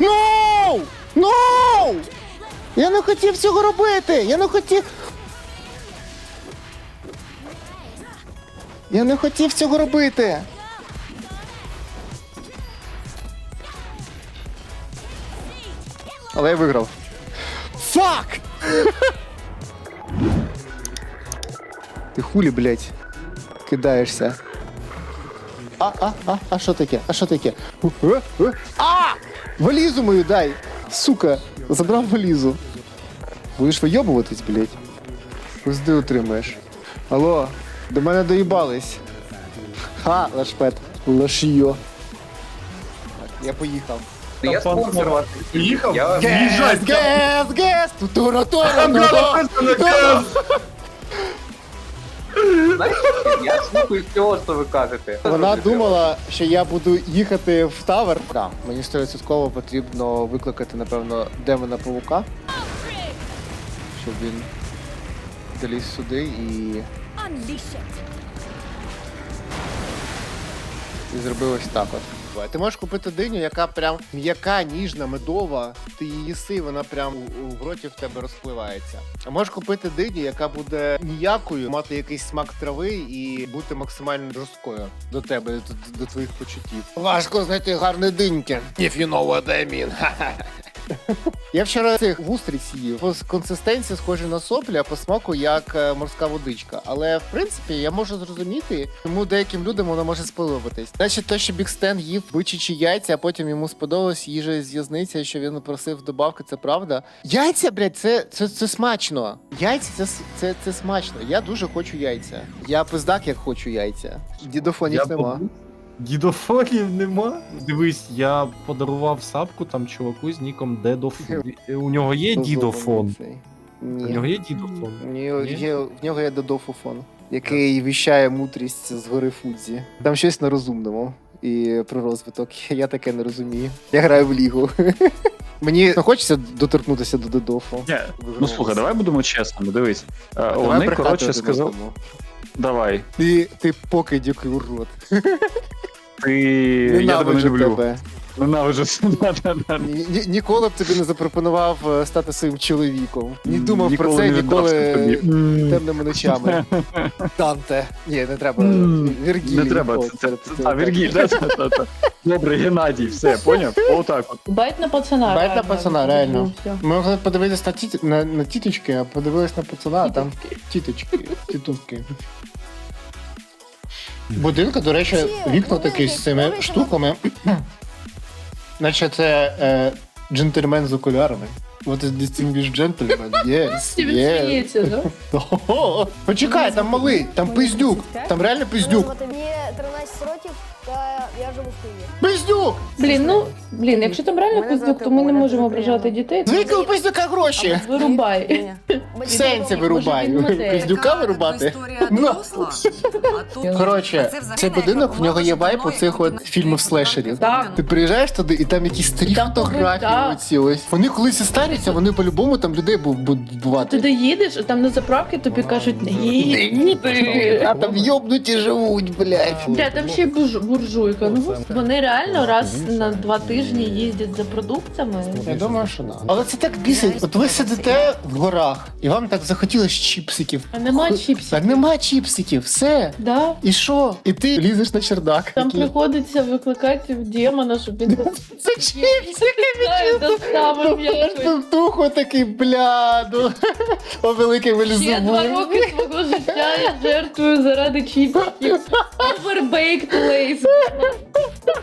Ноу! Ноу! Я не хотів цього робити! Я не хотів. Я не хотів цього робити. Але я виграв. Фак! Ти хулі, блядь, кидаєшся. А, а, а, а що таке? А що таке? Е, е, А! Валізу мою дай! Сука, забрав валізу. Будеш вийобуватись, блядь. Пизди отримаєш. Алло, до мене доїбались. Ха, лашпет. Лашйо. Я поїхав. Я спонсор вас. Приїхав? Я- В'їжджай, гес, гес! Тутура, тура, Знаєш, я слухаю всього, що ви кажете. Вона думала, що я буду їхати в тавер. Да, мені 100% потрібно викликати, напевно, демона павука. Щоб він доліз сюди і, і зробив ось так от. Ти можеш купити диню, яка прям м'яка, ніжна, медова. Ти її їси, вона прям у, у роті в тебе розпливається. А можеш купити диню, яка буде ніякою, мати якийсь смак трави і бути максимально жорсткою до тебе, до, до твоїх почуттів. Важко знайти гарні диньки. If you know what I mean. Я вчора цих вустриць їв. По консистенції схожі на соплі, а по смаку як е, морська водичка. Але в принципі я можу зрозуміти, чому деяким людям воно може сподобатись. Значить, те, що Бік Стен їв бичачі яйця, а потім йому сподобалась їжа з в'язниці, що він просив добавки, це правда. Яйця, блядь, це, це, це смачно. Яйця це, це, це смачно. Я дуже хочу яйця. Я пиздак, як хочу яйця. Дідофонів нема. побув. Дідофонів нема. Дивись, я подарував сапку там чуваку з ніком Дедофон. У нього є дідофон. Цей. У нього є дідофон. У нього Ні? є, в нього є додофофон, який віщає мудрість з гори Фудзі. Там щось на розумному і про розвиток. Я таке не розумію. Я граю в лігу. Мені не хочеться доторкнутися до додофу. Ні, ну слухай, давай будемо чесними. Дивись. Е, Давай Вони, коротше, сказали. Давай. Ти, ти покидьок і урод. Ти. Я тебе не люблю. тебе. Ні- Ніколи б тобі не запропонував е, стати своїм чоловіком. Не думав про це не ніколи темними ночами. Данте. Ні, не треба. Не треба. А, Вергіль, да, та, та, та. Добре, Геннадій, все, поняв? Отак от. Байт на пацана. Байт на пацана, реально. Ну. Ми могли подивитися на тіточки, а подивились на пацана, а там тіточки, тітушки. Будинка, до речі, вікна такі з цими штуками. Наче це е, джентльмен з окулярами. What is distinguished gentleman? Yes, yes. да? Ого. Почекай, там малий, там пиздюк. Там реально пиздюк. Мені 13 років, та я живу в Києві. Пиздюк! Блін, ну, блін, якщо там реально Мене пиздюк, звати то ми не можемо дуже ображати приємно. дітей. Звідки у пиздюка гроші? Вирубай. В сенсі вирубай. Може, він модель. Пиздюка вирубати? Історія Ну. доросла. А тут- Коротше, а це взагалі цей будинок в нього є вайп оцих мною от фільмів слешерів. Так. Ти приїжджаєш туди, і там якісь старі Там фотографії. Оці ось. Вони колись старяться, вони по-любому там людей будуть Ти вбивати. доїдеш, а там на заправки тобі кажуть, не їдь. А там йобнуті живуть, блядь. Бля, там ще й бурж- буржуйка. Ну, вони реально раз на два тижні їздять за продуктами. Я думаю, що да. Але це так бісить. От ви сидите в горах, і вам так захотілось чіпсиків. А нема чіпсів. Так нема чіпсиків, все. Да. І що? І ти лізеш на чердак. Там такий, приходиться викликати демона, щоб він Це чіпсики! доставив якось. Певтуху такий, бляду. О, великий Я два роки свого життя я жертвую заради чіпсів. Overbaked Lays.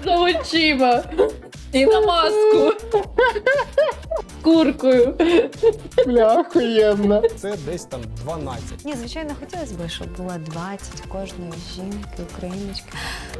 За очима. І на маску. Куркою. Бля, охуєнно. Це десь там 12. Ні, звичайно, хотілося б, щоб було 20 кожної жінки, україночки.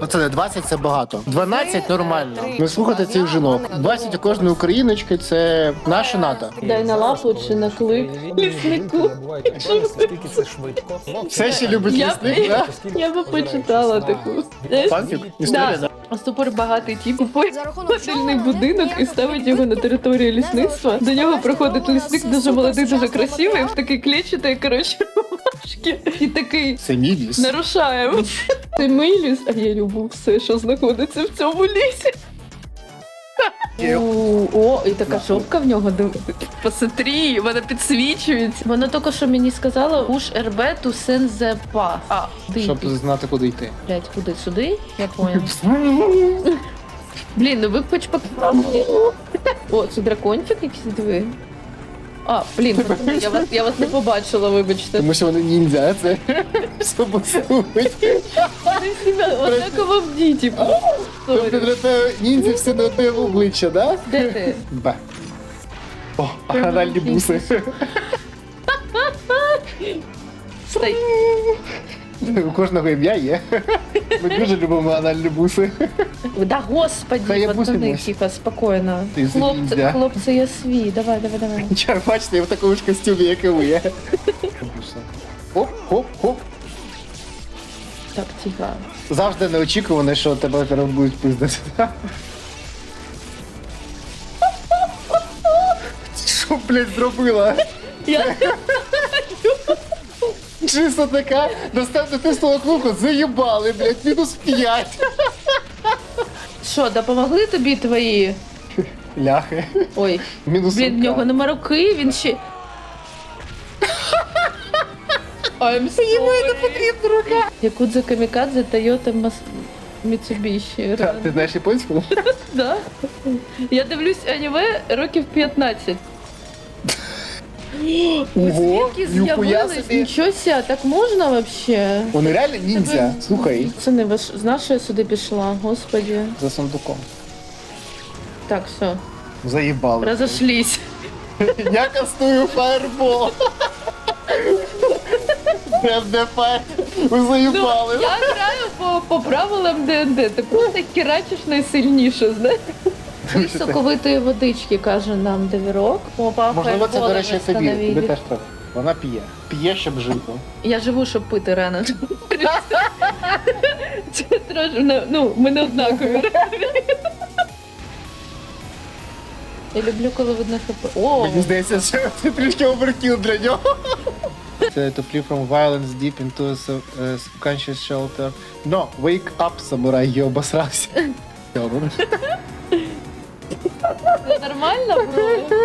Оце не 20 це багато. 12 нормально. Не слухати цих жінок. 20 у кожної україночки це наша ната. Дай на лапу чи на клик. Ліснику. Наскільки це швидко. Все ще любить Я лісник, да? Я би почитала таку. Знаєш, Фанфік? Історія, Да. Да? Супер багатий тіп купує модельний будинок і ставить його на територію лісництва. До нього приходить лісник дуже молодий, дуже красивий, в такий клетчатий, коротше, рубашки. І такий Це мій ліс. нарушаємо. Це мій ліс, а я люблю все, що знаходиться в цьому лісі. У, О, і така шопка в нього. див- Посмотри, вона підсвічується. Вона тільки що мені сказала push RB to send the path. А, Щоб знати, куди йти. Блять, куди? Сюди? Я понял. Блін, ну ви хоч показали. О, це дракончик якийсь диви. А, блін, я вас, я вас не побачила, вибачте. Тому що вони ніндзя, це. Вони себе однаково в діті. Тобто для тебе ніндзя все на одне обличчя, да? Де ти? Б. О, анальні буси. Стой. У кожного ім'я є. Ми дуже любимо анальні буси. Да господи, я пацани, тихо, спокійно. Ти Хлопці, хлопці, я свій. Давай, давай, давай. Чар, бачите, я в такому ж костюмі, як і ви. є. Оп, оп, оп. Так, тихо. Завжди неочікувано, що тебе зараз будуть пиздити. Що, блядь, зробила? Я Чисто така, достав до тестового кнопку, заїбали, блядь, мінус 5. що, допомогли тобі твої? Ляхи. Ой, Мінус блін, в нього нема руки, він ще. I'm sorry. не потрібна рука. Якудза Камікадзе Тойота Мас... Mitsubishi. Та, Ти знаєш японську? Да. Я дивлюсь аніме років 15. Ого, Звідки ніхуя з'явились? собі. Нічого ся, так можна вообще? Вони реально ніндзя, слухай. Це не ваш... Знаєш, що я сюди пішла, господі. За сундуком. Так, все, Заїбали. розошлись. Я кастую фаербол. Де? Ви заїбали. Я граю по, по правилам ДНД. Ти просто керачиш найсильніше, знаєш? Пий соковитої водички, каже нам Девірок. Опа, Можливо, це, до речі, тобі. Тобі теж так. Вона п'є. П'є, щоб жити. Я живу, щоб пити рано. Це трошки, ну, ми не однакові. Я люблю, коли видно хп. О, Мені здається, що це трішки оверкіл для нього. Це to flee from violence deep into a sub- subconscious shelter. No, wake up, самурай, я обосрався. Це нормально, бро?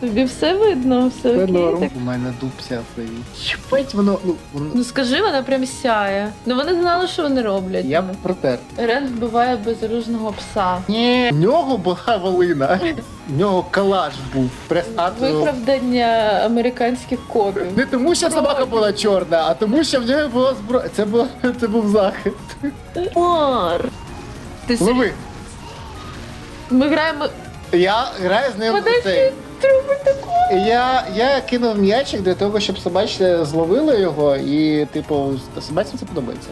Тобі все видно, все окей. Так. У мене дубся стоїть. Єбать, воно, ну, воно... Ну скажи, вона прям сяє. Ну вони знали, що вони роблять. Я протер. Рен вбиває безоружного пса. Ні, в нього була волина. В нього калаш був. Прес Виправдання американських копів. Не тому, що собака була чорна, а тому, що в нього була зброя. Це, було, це був захист. Мар. Ти Лови. Ми граємо. Я граю з ним у цей. Я, я кинув м'ячик для того, щоб собачка зловила його, і, типу, собаці це подобається.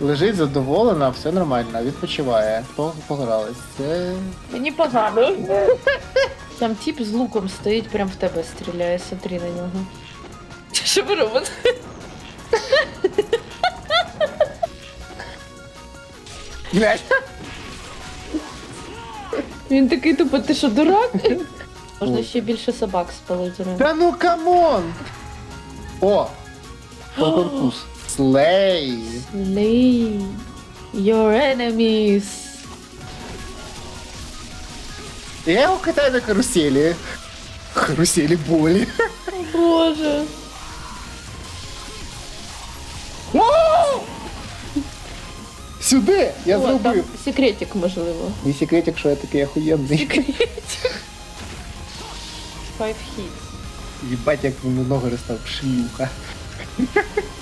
Лежить задоволена, все нормально, відпочиває. По- Погрались. Це. Мені погано. Там тип з луком стоїть, прям в тебе стріляє, смотри на нього. Що ви робите? Блять! Він такий тупо, ти що, дурак? Можна ще більше собак спалити. Та ну камон! О! Конкурс. Слей! Slay your enemies. Я його катаю на каруселі. Каруселі болі. О, Боже. Сюди! Я О, там секретик, можливо. І секретик, що я такий охуєнний. Секретик. Five hits. Їбать, як він ноги розстав шлюха.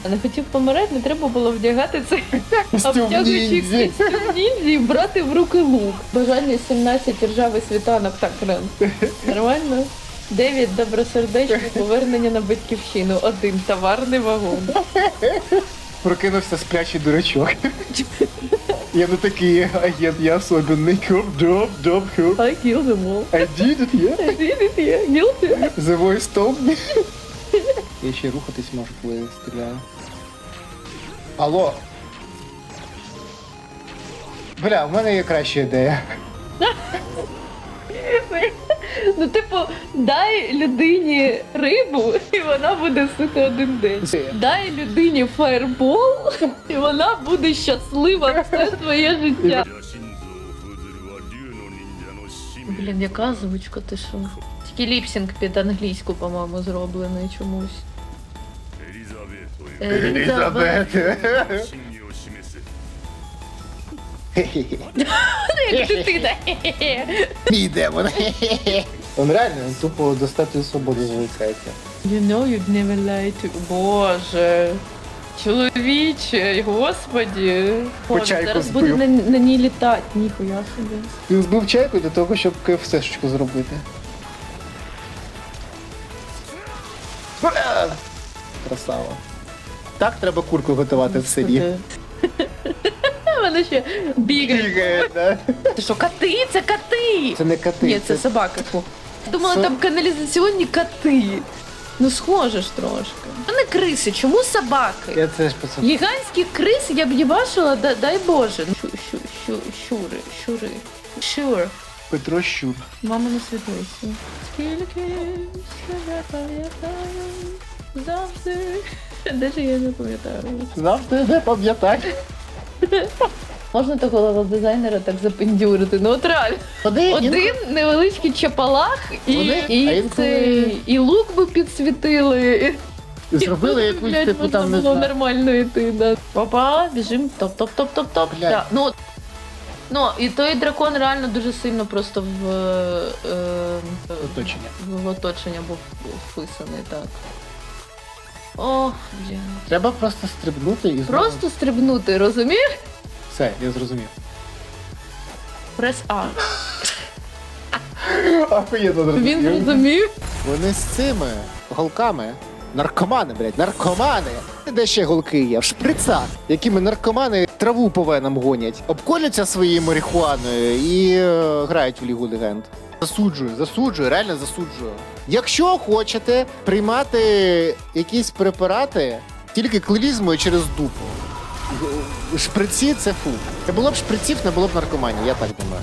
А не хотів помирати, не треба було вдягати цей Костюм обтягуючий ніндзі. костюм ніндзі і брати в руки лук. Бажання 17 ржавий світанок, так, Рен. Нормально? Дев'ять добросердечне повернення на батьківщину. Один товарний вагон. Прокинувся сплячий дурачок. Я не такий агент, я особенний. Коп, доп, доп, хоп. I kill them all. I did it, yeah. I did it, yeah. Guilty. The voice told me. Я ще рухатись можу, коли я стріляю. Алло. Бля, у мене є краща ідея. Ну, типу, дай людині рибу, і вона буде сити один день. Дай людині фаербол, і вона буде щаслива все своє життя. Блін, яка озвучка, ти що? Тільки ліпсінг під англійську, по-моєму, зроблений чомусь. Елізабет. Як дитина. Мій Он реально він тупо до статуї свободи звикається. You know you'd never lie to... Боже. Чоловіче, господі. Боже, чайку зараз збив. буде на, на ній літати, ніхуя собі. Він збив чайку для того, щоб КФСшечку зробити. Бля! Красава. Так треба курку готувати в селі. Вони ще бігають. Бігає, да? Ти що, коти? Це коти! Це не коти. Ні, це собаки. Фу. Думала, Це- там каналізаційні коти. Ну, схоже ж трошки. А не криси, чому собаки? Я це ж пацан. Гігантські криси я б їбашила, да, дай Боже. Шу, шу, шу, щури, щури. Щур. Петро Щур. Мама не світлиці. Скільки себе пам'ятаю завжди. Де ж я не пам'ятаю? Завжди не пам'ятай. Можна такого дизайнера так запендюрити? Ну от реально. Один. Один невеличкий чапалах і, а і, інколи- цей, і лук би підсвітили. і- Зробили якусь, блядь, типу, можна там, не було знаю. нормально йти, да. Опа, біжим, топ-топ-топ-топ-топ. Блядь. Да. Ну, ну, і той дракон реально дуже сильно просто в, е, Оточення. в оточення був вписаний, так. Ох, бля. Треба просто стрибнути і знову. Просто стрибнути, розумієш? Все, я зрозумів. Прес А. Ахуєнно Він зрозумів. Вони з цими голками. Наркомани, блядь, наркомани. Де ще голки є? В шприцах, якими наркомани траву по венам гонять, обколяться своєю марихуаною і е, грають в Лігу Легенд. Засуджую, засуджую, реально засуджую. Якщо хочете приймати якісь препарати, тільки клелізмою через дупу. Шприці це фу. Не було б шприців, не було б наркоманії, я так думаю.